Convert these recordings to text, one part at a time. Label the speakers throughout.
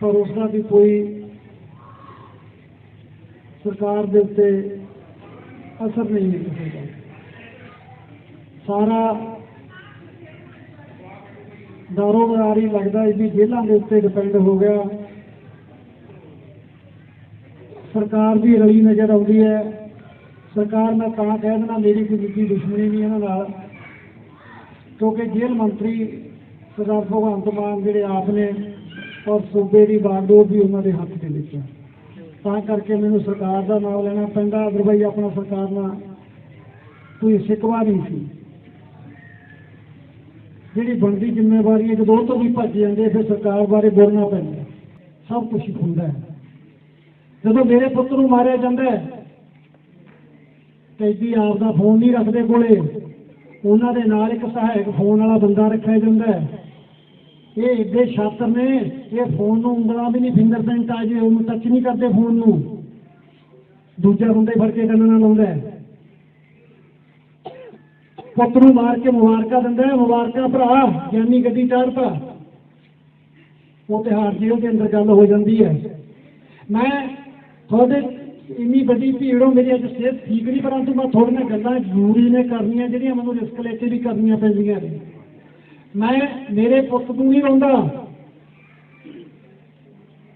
Speaker 1: ਪਰ ਉਸ ਦਾ ਵੀ ਕੋਈ ਸਰਕਾਰ ਦੇ ਉੱਤੇ ਅਸਰ ਨਹੀਂ ਹੈ ਕਿਸੇ ਦਾ। ਸਾਰਾ ਦਾਰੋਮਦਾਰੀ ਲੱਗਦਾ ਹੈ ਵੀ ਜੇਲ੍ਹਾਂ ਦੇ ਉੱਤੇ ਡਿਪੈਂਡ ਹੋ ਗਿਆ। ਸਰਕਾਰ ਦੀ ਰਲੀ ਨਜ਼ਰ ਆਉਂਦੀ ਹੈ। ਸਰਕਾਰ ਮੈਂ ਤਾਂ ਕਹਿ ਦੇਣਾ ਮੇਰੀ ਕੋਈ ਨਿੱਜੀ ਦੁਸ਼ਮਣੀ ਨਹੀਂ ਇਹਨਾਂ ਨਾਲ। ਕਿਉਂਕਿ ਜੇਲ੍ਹ ਮੰਤਰੀ ਸਰਦਾਰ ਭਗਵੰਤ ਮਾਨ ਜਿਹੜੇ ਆਪ ਨੇ ਔਰ ਸੂਬੇ ਦੀ ਬਾਗਡੋਰ ਵੀ ਉਹਨਾਂ ਦੇ ਹੱਥ ਦੇ ਵਿੱਚ ਹੈ। ਤਾਂ ਕਰਕੇ ਮੈਨੂੰ ਸਰਕਾਰ ਦਾ ਨਾਮ ਲੈਣਾ ਪੈਂਦਾ ਅਦਰਵਾਈ ਆਪਣਾ ਸਰਕਾਰ ਨਾਲ ਕੋਈ ਸਿਕਵਾ ਨਹੀਂ ਸੀ। ਜਿਹੜੀ ਬਣਦੀ ਜ਼ਿੰਮੇਵਾਰੀ ਇੱਕ ਦੋ ਤੋਂ ਵੀ ਭੱਜ ਜਾਂਦੇ ਫਿਰ ਸਰਕਾਰ ਬਾਰੇ ਬੋਲਣਾ ਪੈਂਦਾ ਸਭ ਕੁਝ ਹੁੰਦਾ ਹੈ। ਜਦੋਂ ਮੇਰੇ ਪੁੱਤ ਨੂੰ ਮਾਰਿਆ ਜਾਂਦਾ ਹੈ ਕੈਦੀ ਆਪ ਦਾ ਫੋਨ ਨਹੀਂ ਰੱਖਦੇ ਕੋਲੇ, ਉਹਨਾਂ ਦੇ ਨਾਲ ਇੱਕ ਸਹਾਇਕ ਫੋਨ ਵਾਲਾ ਬੰਦਾ ਰੱਖਿਆ ਜਾਂਦਾ ਹੈ। ਇਹ ਏਡੇ ਛਾਤਰ ਨੇ, ਇਹ ਫੋਨ ਨੂੰ ਉਂਗਲਾਂ ਵੀ ਨਹੀਂ ਫਿੰਗਰਪ੍ਰਿੰਟ ਆ ਜੇ, ਉਹਨੂੰ ਟੱਚ ਨਹੀਂ ਕਰਦੇ ਫੋਨ ਨੂੰ। ਦੂਜਾ ਬੰਦਾ ਹੀ ਫੜ ਕੇ ਕੰਨ ਨਾਲ ਲਾਉਂਦਾ ਪੁੱਤ ਨੂੰ ਮਾਰ ਕੇ ਮੁਬਾਰਕਾਂ ਦਿੰਦਾ ਹੈ, ਮੁਬਾਰਕਾਂ ਭਰਾ, ਗਿਆਨੀ ਗੱਡੀ ਚਾਰ ਭਰਾ। ਉਹ ਤਿਹਾੜ ਜੇਲ੍ਹ ਦੇ ਅੰਦਰ ਗੱਲ ਹੋ ਜਾਂਦੀ ਹੈ। ਮੈਂ ਤੁਹਾਡੇ ਇੰਨੀ ਵੱਡੀ ਭੀੜੋਂ ਮੇਰੀ ਅੱਜ ਸਿਹਤ ਠੀਕ ਨਹੀਂ, ਪਰੰਤੂ ਮੈਂ ਥੋੜੀਆਂ ਗੱਲਾਂ ਜ਼ਰੂਰੀ ਨੇ ਕਰਨੀਆਂ, ਜਿਹੜੀਆਂ ਮੈਨੂੰ ਰਿਸਕ ਲੈ ਕੇ ਵੀ ਕਰਨੀਆਂ ਪੈਂਦੀਆਂ ਨੇ। ਮੈਂ ਮੇਰੇ ਪੁੱਤ ਨੂੰ ਨਹੀਂ ਰੋਂਦਾ।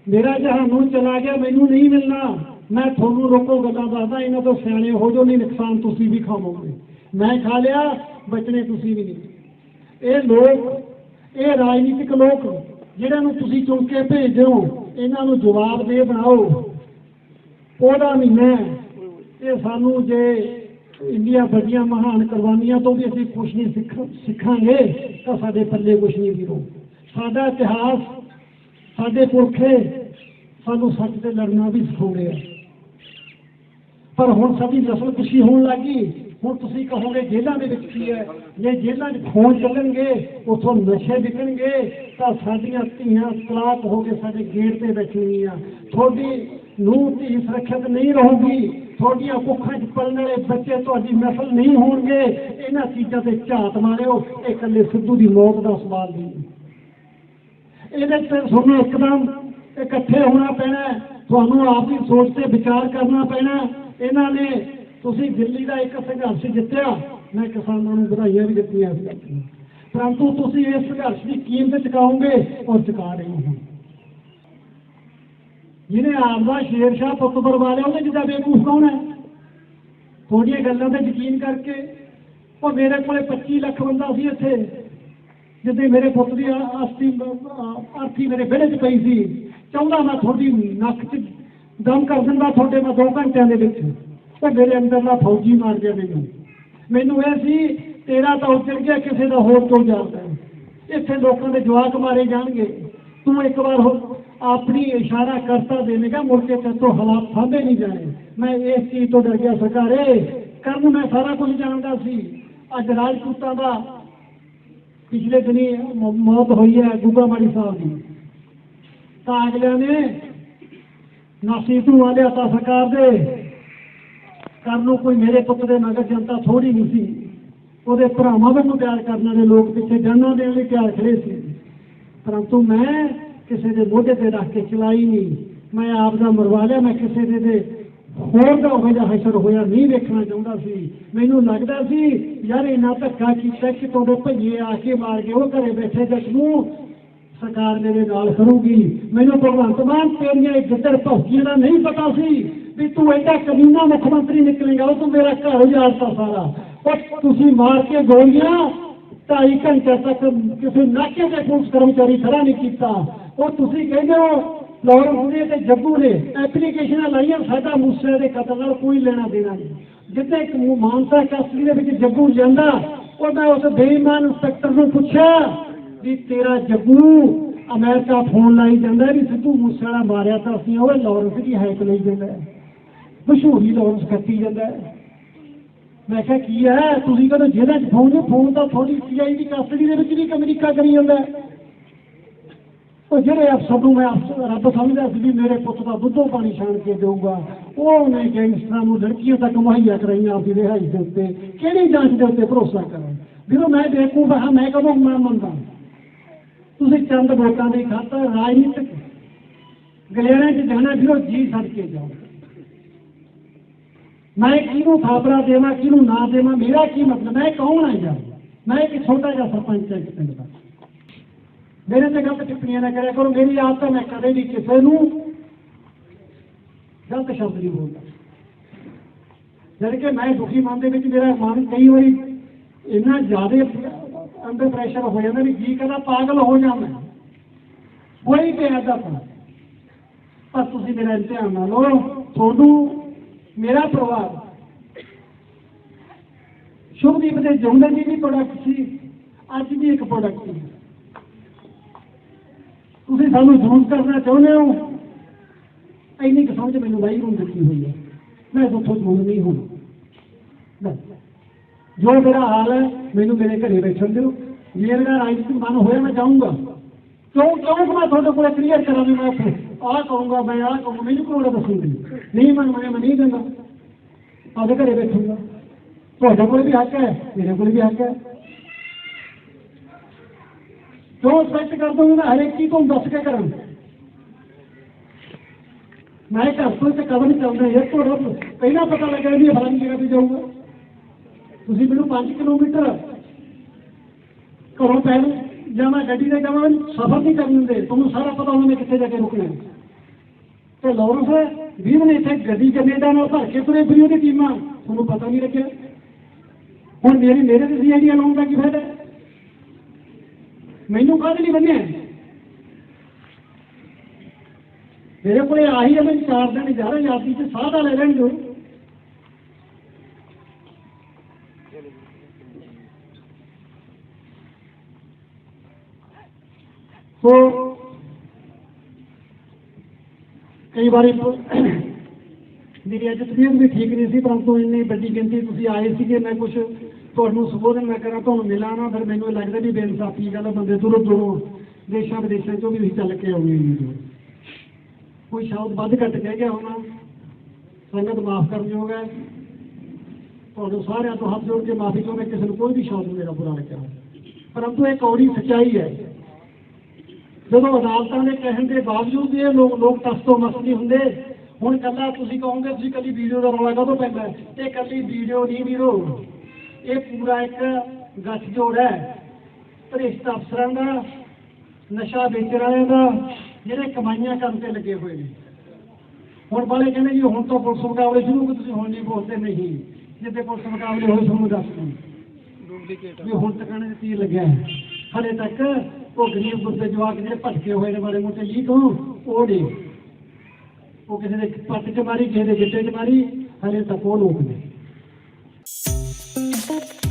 Speaker 1: ਮੇਰਾ ਜਹਾਨੂੰ ਚਲਾ ਗਿਆ, ਮੈਨੂੰ ਨਹੀਂ ਮਿਲਣਾ। ਮੈਂ ਤੁਹਾਨੂੰ ਰੋਕੋ, ਗੱਲਾਂ ਦੱਸਦਾ, ਇਹਨਾਂ ਤੋਂ ਸਿਆਣੇ ਹੋ ਜੋ ਨਹੀਂ ਨੁਕਸਾਨ ਤੁਸੀਂ ਵੀ ਖਾਵੋਗੇ। ਮੈਂ ਖਾ ਲਿਆ ਬਚਨੇ ਤੁਸੀਂ ਵੀ ਨਹੀਂ। ਇਹ ਲੋਕ, ਇਹ ਰਾਜਨੀਤਿਕ ਲੋਕ, ਜਿਹਨਾਂ ਨੂੰ ਤੁਸੀਂ ਚੁਣ ਕੇ ਭੇਜਦੇ ਹੋ ਇਹਨਾਂ ਨੂੰ ਜਵਾਬ ਦੇ ਬਣਾਓ। ਉਹਦਾ ਮਹੀਨਾ ਹੈ। ਇਹ ਸਾਨੂੰ ਜੇ ਇੰਡੀਆ ਵੱਡੀਆਂ ਮਹਾਨ ਕੁਰਬਾਨੀਆਂ ਤੋਂ ਵੀ ਅਸੀਂ ਕੁਝ ਨਹੀਂ ਸਿੱਖ, ਸਿੱਖਾਂਗੇ, ਤਾਂ ਸਾਡੇ ਪੱਲੇ ਕੁਝ ਨਹੀਂ ਵੀਰੋ। ਸਾਡਾ ਇਤਿਹਾਸ, ਸਾਡੇ ਪੁਰਖੇ ਸਾਨੂੰ ਸੱਚ ਤੇ ਲੜਨਾ ਵੀ ਸਿਖਾਉਂਦੇ ਆ। ਪਰ ਹੁਣ ਸਾਡੀ ਨਸਲ ਕੁਸ਼ੀ ਹੋਣ ਲੱਗੀ। ਹੁਣ ਤੁਸੀਂ ਕਹੋਗੇ, ਜੇਲ੍ਹਾਂ ਦੇ ਵਿੱਚ ਕੀ ਹੈ? ਜੇ ਜੇਲ੍ਹਾਂ 'ਚ ਫੋਨ ਚੱਲਣਗੇ, ਉੱਥੋਂ ਨਸ਼ੇ ਵਿਕਣਗੇ, ਤਾਂ ਸਾਡੀਆਂ ਧੀਆਂ ਤਲਾਕ ਹੋ ਕੇ ਸਾਡੇ ਗੇਟ ਤੇ ਬੈਠਣਗੀਆਂ। ਤੁਹਾਡੀ ਨੂੰ ਧੀ ਸੁਰੱਖਿਅਤ ਨਹੀਂ ਰਹੂਗੀ। ਤੁਹਾਡੀਆਂ ਕੁੱਖਾਂ 'ਚ ਪਲਣ ਵਾਲੇ ਬੱਚੇ ਤੁਹਾਡੀ ਨਸਲ ਨਹੀਂ ਹੋਣਗੇ। ਇਹਨਾਂ ਚੀਜ਼ਾਂ ਤੇ ਝਾਤ ਮਾਰਿਓ। ਇਹ ਇਕੱਲੇ ਸਿੱਧੂ ਦੀ ਮੌਤ ਦਾ ਸਵਾਲ ਨਹੀਂ ਇਹਦੇ ਤੇ ਤੁਹਾਨੂੰ ਇੱਕਦਮ ਇਕੱਠੇ ਹੋਣਾ ਪੈਣਾ ਤੁਹਾਨੂੰ ਆਪ ਹੀ ਸੋਚ ਤੇ ਵਿਚਾਰ ਕਰਨਾ ਪੈਣਾ ਇਹਨਾਂ ਨੇ ਤੁਸੀਂ ਦਿੱਲੀ ਦਾ ਇੱਕ ਸੰਘਰਸ਼ ਜਿੱਤਿਆ। ਮੈਂ ਕਿਸਾਨਾਂ ਨੂੰ ਵਧਾਈਆਂ ਵੀ ਦਿੱਤੀਆਂ ਸੀ। ਪਰੰਤੂ ਤੁਸੀਂ ਇਸ ਸੰਘਰਸ਼ ਦੀ ਕੀਮਤ ਚੁਕਾਓਗੇ ਔਰ ਚੁਕਾ ਰਹੇ ਹੋ। ਜਿਹਨੇ ਆਪਦਾ ਸ਼ੇਰ ਸ਼ਾਹ ਪੁੱਤ ਬਰਵਾ ਲਿਆ, ਉਹਨੇ ਜਿੱਦਾਂ ਬੇਕੂਫ ਕੌਣ ਹੈ? ਤੁਹਾਡੀਆਂ ਗੱਲਾਂ ਤੇ ਯਕੀਨ ਕਰਕੇ ਉਹ ਮੇਰੇ ਕੋਲੇ 25 ਲੱਖ ਬੰਦਾ ਸੀ ਇੱਥੇ, ਜਿੱਦੇ ਮੇਰੇ ਪੁੱਤ ਦੀ ਆ- ਅਰਥੀ ਮੇਰੇ ਵਿਹੜੇ 'ਚ ਪਈ ਸੀ। ਚਾਹੁੰਦਾ ਮੈਂ ਤੁਹਾਡੀ ਨੱਕ 'ਚ ਦਮ ਕਰ ਦਿੰਦਾ ਤੁਹਾਡੇ ਮੈਂ 2 ਘੰਟਿਆਂ ਦੇ ਵਿੱਚ। ਉਹ ਮੇਰੇ ਅੰਦਰਲਾ ਫੌਜੀ ਮਾਰ ਗਿਆ ਮੈਨੂੰ। ਮੈਨੂੰ ਇਹ ਸੀ, ਤੇਰਾ ਤਾਂ ਉੱਜੜ ਗਿਆ, ਕਿਸੇ ਦਾ ਹੋਰ ਤੋਂ ਜਾਂਦਾ ਇੱਥੇ ਲੋਕਾਂ ਦੇ ਜਵਾਕ ਮਾਰੇ ਜਾਣਗੇ। ਤੂੰ ਇੱਕ ਵਾਰ ਹੋ ਆਪਣੀ ਇਸ਼ਾਰਾ ਕਰਤਾ ਦੇਵੇਗਾ, ਮੁੜ ਕੇ ਤੇ ਤੋਂ ਹਾਲਾਤ ਸਾਂਭੇ ਨਹੀਂ ਜਾਣੇ। ਮੈਂ ਇਸ ਚੀਜ਼ ਤੋਂ ਡਰ ਗਿਆ, ਸਰਕਾਰੇ। ਕਰਨ ਮੈਂ ਸਾਰਾ ਕੁਝ ਜਾਣਦਾ ਸੀ। ਅੱਜ ਰਾਜਪੂਤਾਂ ਦਾ ਪਿਛਲੇ ਦਿਨੀ ਮੌਤ ਹੋਈ ਹੈ ਗੁੱਗਾ ਮਾੜੀ ਸਾਹਿਬ ਦੀ। ਤਾਂ ਅਗਲਿਆਂ ਨੇ ਨਾਸੀ ਤੂੰ ਲਿਆ ਤਾਂ ਸਰਕਾਰ ਦੇ। ਕਰਨ ਨੂੰ ਕੋਈ ਮੇਰੇ ਪੁੱਤ ਦੇ ਨਗਰ ਜਨਤਾ ਥੋੜੀ ਨਹੀਂ ਸੀ। ਉਹਦੇ ਭਰਾਵਾਂ ਨੂੰ ਪਿਆਰ ਕਰਨ ਵਾਲੇ ਲੋਕ ਪਿੱਛੇ ਜਾਨਾਂ ਦੇਣ ਲਈ ਤਿਆਰ ਖੜੇ ਸੀ। ਪਰੰਤੂ ਮੈਂ ਕਿਸੇ ਦੇ ਮੋਢੇ ਤੇ ਰੱਖ ਕੇ ਚਲਾਈ ਨਹੀਂ। ਮੈਂ ਆਪ ਦਾ ਮਰਵਾ ਲਿਆ, ਮੈਂ ਕਿਸੇ ਦੇ ਦੇ ਹੋਰ ਦਾ ਹੋਵੇ ਜਾਂ ਹਸ਼ਰ ਹੋਇਆ ਨਹੀਂ ਵੇਖਣਾ ਚਾਹੁੰਦਾ ਸੀ। ਮੈਨੂੰ ਲੱਗਦਾ ਸੀ, ਯਾਰ ਇਹਨਾਂ ਧੱਕਾ ਕੀਤਾ ਕਿ ਤੁਹਾਡੇ ਭਈਏ ਆ ਕੇ ਮਾਰ ਕੇ ਉਹ ਘਰੇ ਬੈਠੇ ਜੱਟ ਨੂੰ ਸਰਕਾਰ ਮੇਰੇ ਨਾਲ ਕਰੂਗੀ। ਮੈਨੂੰ ਭਗਵੰਤ ਮਾਨ ਤੇਰੀਆਂ ਇਹ ਗਿੱਦੜ ਭੌਕੀਆਂ ਦਾ ਨਹੀਂ ਪਤਾ ਸੀ ਵੀ ਤੂੰ ਐਡਾ ਕਮੀਨਾ ਮੁੱਖ ਮੰਤਰੀ ਨਿਕਲੇਗਾ, ਉਹ ਤੂੰ ਮੇਰਾ ਘਰ ਉਜਾੜਤਾ ਸਾਰਾ। ਉਹ ਤੁਸੀਂ ਮਾਰ ਕੇ ਗੋਲੀਆਂ, ਢਾਈ ਘੰਟੇ ਤੱਕ ਕਿਸੇ ਨਾਕੇ ਤੇ ਪੁਲਿਸ ਕਰਮਚਾਰੀ ਖੜਾ ਨਹੀਂ ਕੀਤਾ। ਉਹ ਤੁਸੀਂ ਕਹਿੰਦੇ ਹੋ, ਲਾਹੌਰ ਤੇ ਜੱਗੂ ਨੇ ਐਪਲੀਕੇਸ਼ਨਾਂ ਲਾਈਆਂ, ਸਾਡਾ ਮੂਸੇ ਦੇ ਕਤਲ ਨਾਲ ਕੋਈ ਲੈਣਾ ਦੇਣਾ ਨਹੀਂ। ਜਿੱਥੇ ਇੱਕ ਮਾਨਸਾ ਕਸਟਡੀ ਦੇ ਵਿੱਚ ਜੱਗੂ ਜਾਂਦਾ ਉਹ ਮੈਂ ਉਸ ਬੇਈਮਾਨ ਇੰਸਪੈਕਟਰ ਨੂੰ ਪੁੱਛਿਆ ਵੀ ਤੇਰਾ ਜੱਗੂ ਅਮਰੀਕਾ ਫੋਨ ਲਾਈ ਜਾਂਦਾ ਵੀ ਸਿੱਧੂ ਮੂਸੇ ਵਾਲਾ ਮਾਰਿਆ ਤਾਂ ਅਸੀਂ ਉਹ ਲਾਹੌਰ ਦੀ ਹਾਈਕ ਲਈ ਜਾਂਦਾ ਮਸ਼ਹੂਰੀ ਲਾਹੌਰ ਕੱਟੀ ਜਾਂਦਾ ਮੈਂ ਕਿਹਾ, ਕੀ ਹੈ? ਤੁਸੀਂ ਕਹਿੰਦੇ ਜਿਹਦਾ ਚ ਫੋਨ ਫੋਨ ਤਾਂ ਤੁਹਾਡੀ ਸੀਆਈ ਕਸਟਡੀ ਦੇ ਵਿੱਚ ਵੀ ਅਮਰੀਕਾ ਕਰੀ ਜਾਂਦਾ ਉਹ ਜਿਹੜੇ ਅਫਸਰ ਨੂੰ ਮੈਂ ਰੱਬ ਸਮਝਦਾ ਸੀ ਵੀ ਮੇਰੇ ਪੁੱਤ ਦਾ ਦੁੱਧੋਂ ਪਾਣੀ ਛਾਣ ਕੇ ਦੇਊਗਾ। ਉਹ ਉਹਨੇ ਗੈਂਗਸਟਰਾਂ ਨੂੰ ਲੜਕੀਆਂ ਤੱਕ ਮੁਹੱਈਆ ਕਰਾਈਆਂ ਆਪਦੀ ਰਿਹਾਈ ਦੇ ਉੱਤੇ। ਕਿਹੜੀ ਜਾਂਚ ਦੇ ਉੱਤੇ ਭਰੋਸਾ ਕਰਾਂ ਵੀਰੋ ਮੈਂ ਦੇਖੂ ਹਾਂ, ਮੈਂ ਕਦੋਂ ਮੈਂ ਮੰਨਦਾ? ਤੁਸੀਂ ਚੰਦ ਵੋਟਾਂ ਦੀ ਖਾਤਰ ਰਾਜਨੀਤਿਕ ਗਲੇਰਾਂ 'ਚ ਜਾਣਾ ਵੀਰੋ ਜੀ ਛੱਡ ਕੇ ਜਾਓ। ਮੈਂ ਕਿਹਨੂੰ ਥਾਪਰਾ ਦੇਵਾਂ, ਕਿਹਨੂੰ ਨਾ ਦੇਵਾਂ, ਮੇਰਾ ਕੀ ਮਤਲਬ? ਮੈਂ ਕੌਣ ਆ ਯਾਰ ਮੈਂ ਇੱਕ ਛੋਟਾ ਜਿਹਾ ਸਰਪੰਚ ਹਾਂ ਇੱਕ ਪਿੰਡ ਦਾ। ਮੇਰੇ ਤੇ ਗਲਤ ਟਿੱਪਣੀਆਂ ਨਾ ਕਰਿਆ ਕਰੋ, ਮੇਰੀ ਆਦਤ ਹੈ ਮੈਂ ਕਦੇ ਵੀ ਕਿਸੇ ਨੂੰ ਗਲਤ ਸ਼ਬਦ ਨਹੀਂ ਬੋਲਦਾ। ਜਦ ਕਿ ਮੈਂ ਦੁਖੀ ਮਨ ਦੇ ਵਿੱਚ ਮੇਰਾ ਮਨ ਕਈ ਵਾਰੀ ਇੰਨਾ ਜ਼ਿਆਦਾ ਅੰਦਰ ਪ੍ਰੈਸ਼ਰ ਹੋ ਜਾਂਦਾ ਵੀ ਜੀ ਕਹਿੰਦਾ ਪਾਗਲ ਹੋ ਜਾਂਦਾ ਕੋਈ ਪਿਆਰ ਦਾ ਪਰ ਤੁਸੀਂ ਮੇਰਾ ਇਮਤਿਹਾਨ ਨਾ ਲਓ, ਤੁਹਾਨੂੰ ਮੇਰਾ ਪਰਿਵਾਰ ਸ਼ੁਭਦੀਪ ਦੇ ਜਿਉਂਦੇ ਜੀ ਵੀ ਪ੍ਰੋਡਕਟ ਸੀ, ਅੱਜ ਵੀ ਇੱਕ ਪ੍ਰੋਡਕਟ ਸੀ। ਤੁਸੀਂ ਸਾਨੂੰ ਯੂਜ਼ ਕਰਨਾ ਚਾਹੁੰਦੇ ਹੋ। ਇੰਨੀ ਕੁ ਸਮਝ ਮੈਨੂੰ ਵਾਹਿਗੁਰੂ ਨੇ ਦਿੱਤੀ ਹੋਈ ਹੈ। ਮੈਂ ਤੁਹਾਡੇ ਤੋਂ ਨਹੀਂ ਹੋਣਾ। ਜੋ ਮੇਰਾ ਹਾਲ ਹੈ, ਮੈਨੂੰ ਮੇਰੇ ਘਰੇ ਬੈਠਣ ਦਿਓ। ਜੇ ਮੇਰਾ ਰਾਜਨੀਤਿਕ ਮਨ ਹੋਇਆ, ਮੈਂ ਜਾਊਂਗਾ। ਕਿਉਂ ਕਿਉਂ ਮੈਂ ਤੁਹਾਡੇ ਕੋਲ ਕਲੀਅਰ ਕਰਾਂ ਵੀ ਮੈਂ ਆਹ ਕਹੂੰਗਾ ਮੈਂ, ਆਹ ਕਰੂੰਗਾ ਮੈਨੂੰ ਕੋਲ ਦੱਸੂਗੀ ਨਹੀਂ, ਮੈਂ ਮੈਂ ਨਹੀਂ ਦਿੰਦਾ। ਆਪਦੇ ਘਰੇ ਬੈਠੂੰਗਾ। ਤੁਹਾਡੇ ਕੋਲ ਵੀ ਹੱਕ ਹੈ, ਮੇਰੇ ਕੋਲ ਵੀ ਹੱਕ ਹੈ। ਜੋ ਸਪੈਕਟ ਕਰ ਦੂੰਗਾ ਮੈਂ ਹਰੇਕ ਚੀਜ਼ ਤੁਹਾਨੂੰ ਦੱਸ ਕੇ ਕਰਾਂ ਮੈਂ ਘਰ ਤੋਂ ਤੇ ਕਦਮ ਚੱਲਦਾ ਇਹ ਤੁਹਾਡਾ ਪਹਿਲਾਂ ਪਤਾ ਲੱਗਿਆ ਵੀ ਇਹ ਫਲਾਣੀ ਜਗ੍ਹਾ ਤੇ ਜਾਊਗਾ। ਤੁਸੀਂ ਮੈਨੂੰ 5 ਕਿਲੋਮੀਟਰ ਘਰੋਂ ਪੈਣ ਜਾਂ ਮੈਂ ਗੱਡੀ ਤੇ ਜਾਵਾਂ ਸਫ਼ਰ ਨਹੀਂ ਕਰਨ ਦਿੰਦੇ ਤੁਹਾਨੂੰ ਸਾਰਾ ਪਤਾ ਹੁੰਦਾ ਮੈਂ ਕਿੱਥੇ ਜਾ ਕੇ ਰੁਕਣਾ ਤੇ ਲੋਰਸ ਵੀਰ ਨੇ ਇੱਥੇ ਗੱਡੀ ਕੈਨੇਡਾ ਨਾਲ ਭਰ ਕੇ ਤੁਰੇ ਫਿਰੀ ਉਹਦੀ ਟੀਮਾਂ। ਤੁਹਾਨੂੰ ਪਤਾ ਨਹੀਂ ਲੱਗਿਆ। ਹੁਣ ਮੇਰੀ ਮੇਰੇ ਤੇ ਸੀਆਈਡੀਆਂ ਲਾਉਣ ਦਾ ਕੀ ਫਾਇਦਾ ਮੈਨੂੰ ਕਾਹਦੇ ਲਈ ਬੰਨਿਆ ਮੇਰੇ ਕੋਲੇ ਆਹੀ ਹੈ ਮੈਂ ਚਾਰ ਦਿਨ ਜਾ ਰਿਹਾ ਯਾਤਰੀ ਤੇ ਸਾਹ ਦਾ ਲੈ ਲੈਣ ਜੋ। ਸੋ, ਕਈ ਵਾਰੀ ਮੇਰੀ ਅੱਜ ਤਬੀਅਤ ਵੀ ਠੀਕ ਨਹੀਂ ਸੀ, ਪਰੰਤੂ ਇੰਨੀ ਵੱਡੀ ਗਿਣਤੀ ਤੁਸੀਂ ਆਏ ਸੀਗੇ, ਮੈਂ ਕੁਝ ਤੁਹਾਨੂੰ ਸੰਬੋਧਨ ਮੈਂ ਕਰਾਂ, ਤੁਹਾਨੂੰ ਮਿਲਾਂ ਨਾ, ਫਿਰ ਮੈਨੂੰ ਇਹ ਲੱਗਦਾ ਵੀ ਬੇਇਨਸਾਫੀ ਗੱਲ ਬੰਦੇ ਦੂਰੋਂ ਦੂਰੋਂ ਦੇਸ਼ਾਂ ਵਿਦੇਸ਼ਾਂ ਚੋਂ ਵੀ ਤੁਸੀਂ ਚੱਲ ਕੇ ਆਉਂਦੇ ਨੇ ਕੋਈ ਸ਼ਬਦ ਵੱਧ ਘੱਟ ਕਹਿ ਗਿਆ ਹੋਣਾ, ਸੰਗਤ ਮਾਫ ਕਰਨ ਯੋਗ ਹੈ। ਤੁਹਾਨੂੰ ਸਾਰਿਆਂ ਤੋਂ ਹੱਥ ਜੋੜ ਕੇ ਮਾਫੀ ਚਾਹੁੰਦਾ, ਕਿਸੇ ਨੂੰ ਕੋਈ ਵੀ ਸ਼ਬਦ ਮੇਰਾ ਬੁਰਾ ਲੱਗਿਆ ਪਰੰਤੂ ਇਹ ਕੌੜੀ ਸੱਚਾਈ ਹੈ। ਜਦੋਂ ਅਦਾਲਤਾਂ ਦੇ ਕਹਿਣ ਦੇ ਬਾਵਜੂਦ ਵੀ ਇਹ ਲੋਕ ਲੋਕ ਟਸ ਤੋਂ ਮਸ ਨਹੀਂ ਹੁੰਦੇ, ਹੁਣ ਕੱਲਾ ਤੁਸੀਂ ਕਹੋਗੇ, ਤੁਸੀਂ ਕੱਲੀ ਵੀਡੀਓ ਦਾ ਰੌਲਾ ਕਦੋਂ ਪੈਂਦਾ? ਇਹ ਕੱਲੀ ਵੀਡੀਓ ਨਹੀਂ ਵੀਰੋ। ਇਹ ਪੂਰਾ ਇੱਕ ਗੱਠਜੋੜ ਹੈ। ਭ੍ਰਿਸ਼ਟ ਅਫਸਰਾਂ ਦਾ ਨਸ਼ਾ ਵੇਚਣ ਵਾਲਿਆਂ ਦਾ ਜਿਹੜੇ ਕਮਾਈਆਂ ਕਰਨ ਤੇ ਲੱਗੇ ਹੋਏ ਨੇ। ਹੁਣ ਵਾਲੇ ਕਹਿੰਦੇ ਜੀ ਹੁਣ ਤੋਂ ਪੁਲਿਸ ਮੁਕਾਬਲੇ ਸ਼ੁਰੂ ਕਿ ਤੁਸੀਂ ਹੁਣ ਨਹੀਂ ਬੋਲਦੇ ਨਹੀਂ। ਜਿੱਦੇ ਪੁਲਿਸ ਮੁਕਾਬਲੇ ਹੋਏ ਤੁਹਾਨੂੰ ਦੱਸ ਦੂੰ। ਵੀ ਹੁਣ ਟਿਕਾਣੇ ਤੇ ਤੀਰ ਲੱਗਿਆ ਹੈ। ਹਲੇ ਤੱਕ ਉਹ ਗਰੀਬ ਗੁਰਦੇ ਜਵਾਕ ਜਿਹੜੇ ਭਟਕੇ ਹੋਏ ਨੇ ਮਾੜੇ ਮੋਟੇ ਲੀਕ ਹੋ ਉਹ ਨਹੀਂ। ਉਹ ਕਿਸੇ ਦੇ ਪੱਟ ਚ ਮਾਰੀ ਕਿਸੇ ਦੇ ਗਿੱਟੇ ਚ ਮਾਰੀ ਹਲੇ ਤੱਕ ਉਹ ਲੋਕ ਨੇ। Thank you.